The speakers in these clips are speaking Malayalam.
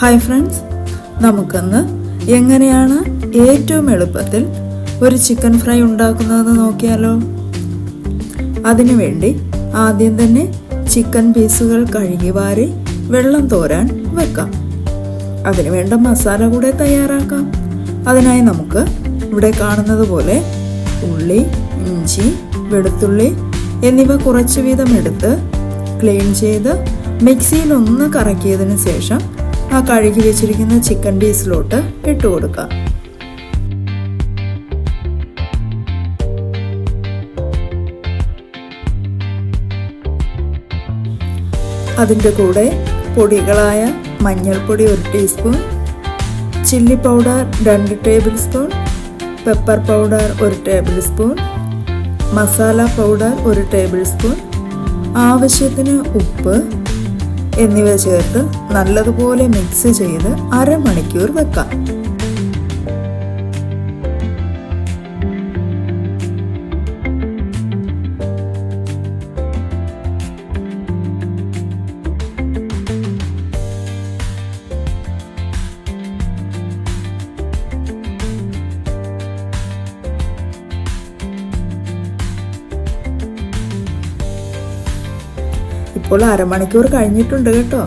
ഹായ് ഫ്രണ്ട്സ് നമുക്കിന്ന് എങ്ങനെയാണ് ഏറ്റവും എളുപ്പത്തിൽ ഒരു ചിക്കൻ ഫ്രൈ ഉണ്ടാക്കുന്നതെന്ന് നോക്കിയാലോ? അതിനുവേണ്ടി ആദ്യം തന്നെ ചിക്കൻ പീസുകൾ കഴുകി വാരി വെള്ളം തോരാൻ വെക്കാം. അതിനു വേണ്ട മസാല കൂടെ തയ്യാറാക്കാം. അതിനായി നമുക്ക് ഇവിടെ കാണുന്നത് പോലെ ഉള്ളി ഇഞ്ചി വെളുത്തുള്ളി എന്നിവ കുറച്ച് വീതം എടുത്ത് ക്ലീൻ ചെയ്ത് മിക്സിയിൽ ഒന്ന് കറക്കിയതിന് ശേഷം ആ കഴുകി വെച്ചിരിക്കുന്ന ചിക്കൻ പീസിലോട്ട് ഇട്ട് കൊടുക്കുക അതിന്റെ കൂടെ പൊടികളായ മഞ്ഞൾപ്പൊടി ഒരു ടീസ്പൂൺ ചില്ലി പൗഡർ രണ്ട് ടേബിൾ സ്പൂൺ പെപ്പർ പൗഡർ ഒരു ടേബിൾ സ്പൂൺ മസാല പൗഡർ ഒരു ടേബിൾ സ്പൂൺ ആവശ്യത്തിന് ഉപ്പ് എന്നിവ ചേർത്ത് നല്ലതുപോലെ മിക്സ് ചെയ്ത് അരമണിക്കൂർ വെക്കാം. ഇപ്പോൾ അരമണിക്കൂർ കഴിഞ്ഞിട്ടുണ്ട് കേട്ടോ.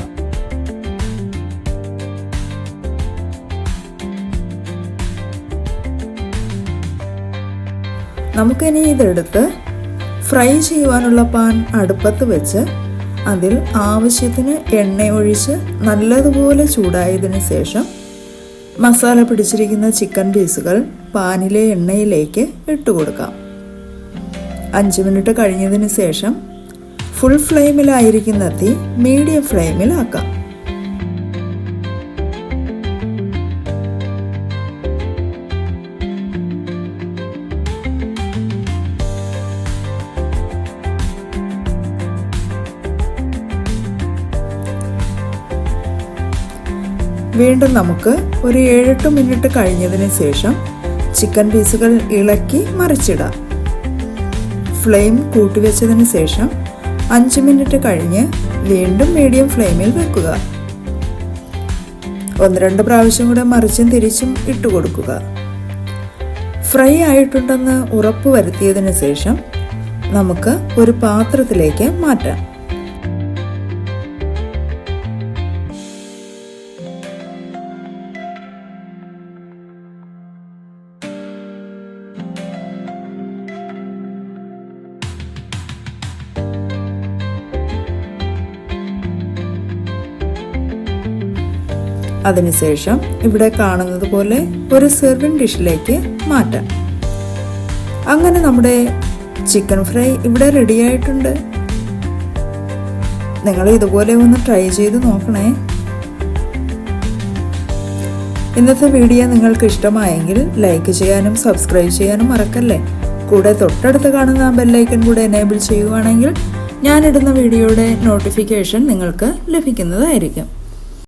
നമുക്കിനി ഇതെടുത്ത് ഫ്രൈ ചെയ്യുവാനുള്ള പാൻ അടുപ്പത്ത് വെച്ച് അതിൽ ആവശ്യത്തിന് എണ്ണ ഒഴിച്ച് നല്ലതുപോലെ ചൂടായതിനു ശേഷം മസാല പിടിച്ചിരിക്കുന്ന ചിക്കൻ പീസുകൾ പാനിലെ എണ്ണയിലേക്ക് ഇട്ട് കൊടുക്കാം അഞ്ച് മിനിറ്റ് കഴിഞ്ഞതിന് ശേഷം ഫുൾ ഫ്ലെയിമിലായിരിക്കുന്ന തീ മീഡിയം ഫ്ലെയിമിലാക്കാം വീണ്ടും നമുക്ക് ഒരു ഏഴെട്ട് മിനിറ്റ് കഴിഞ്ഞതിന് ശേഷം ചിക്കൻ പീസുകൾ ഇളക്കി മറിച്ചിടാം. ഫ്ലെയിം കൂട്ടിവെച്ചതിന് ശേഷം അഞ്ച് മിനിറ്റ് കഴിഞ്ഞ് വീണ്ടും മീഡിയം ഫ്ലെയിമിൽ വെക്കുക. ഒന്ന് രണ്ട് പ്രാവശ്യം കൂടെ മറിച്ചും തിരിച്ചും ഇട്ട് കൊടുക്കുക. ഫ്രൈ ആയിട്ടുണ്ടെന്ന് ഉറപ്പ് വരുത്തിയതിന് ശേഷം നമുക്ക് ഒരു പാത്രത്തിലേക്ക് മാറ്റാം. അതിനുശേഷം ഇവിടെ കാണുന്നത് പോലെ ഒരു സെർവിങ് ഡിഷിലേക്ക് മാറ്റാം. അങ്ങനെ നമ്മുടെ ചിക്കൻ ഫ്രൈ ഇവിടെ റെഡി ആയിട്ടുണ്ട്. നിങ്ങൾ ഇതുപോലെ ഒന്ന് ട്രൈ ചെയ്ത് നോക്കണേ. ഇന്നത്തെ വീഡിയോ നിങ്ങൾക്ക് ഇഷ്ടമായെങ്കിൽ ലൈക്ക് ചെയ്യാനും സബ്സ്ക്രൈബ് ചെയ്യാനും മറക്കല്ലേ? കൂടെ തൊട്ടടുത്ത് കാണുന്ന ആ ബെല്ലൈക്കൺ കൂടെ എനേബിൾ ചെയ്യുകയാണെങ്കിൽ ഞാനിടുന്ന വീഡിയോയുടെ നോട്ടിഫിക്കേഷൻ നിങ്ങൾക്ക് ലഭിക്കുന്നതായിരിക്കും.